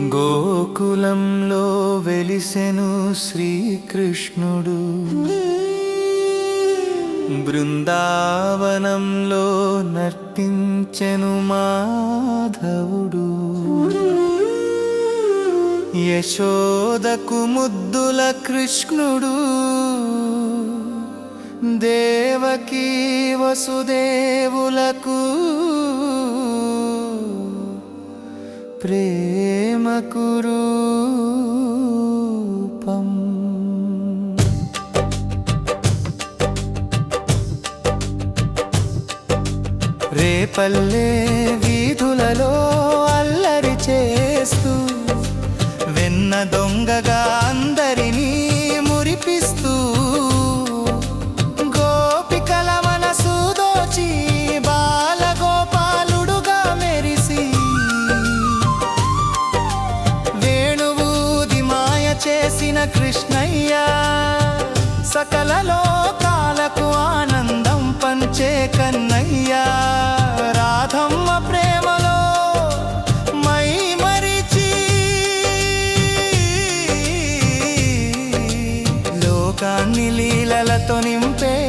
గోకులంలో వెలిసెను శ్రీకృష్ణుడు. బృందావనంలో నర్తించెను మాధవుడు. యశోదకు ముద్దుల కృష్ణుడు. దేవకీ వసుదేవులకు ప్రేమకురూపం రేపల్లే వీధులలో కృష్ణయ్య. సకల లోకాలకు ఆనందం పంచే కన్నయ్య. రాధమ్మ ప్రేమలో మై మరిచి లోకాన్ని లీలలతో నింపే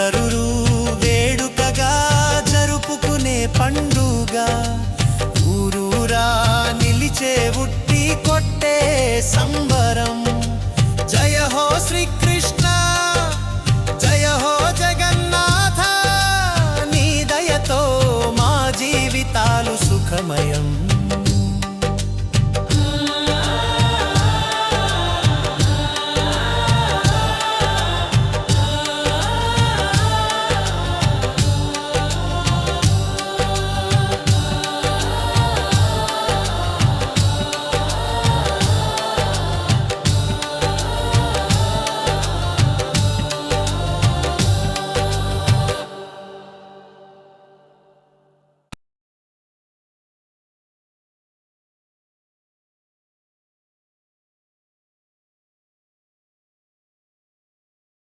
అందరూ వేడుకగా జరుపుకునే పండుగ. ఊరూరా నిలిచే ఉట్టి కొట్టే సంబరం. జయ హో శ్రీకృష్ణ జయ హో జగన్నాథ నీ దయతో మా జీవితాలు సుఖమయం.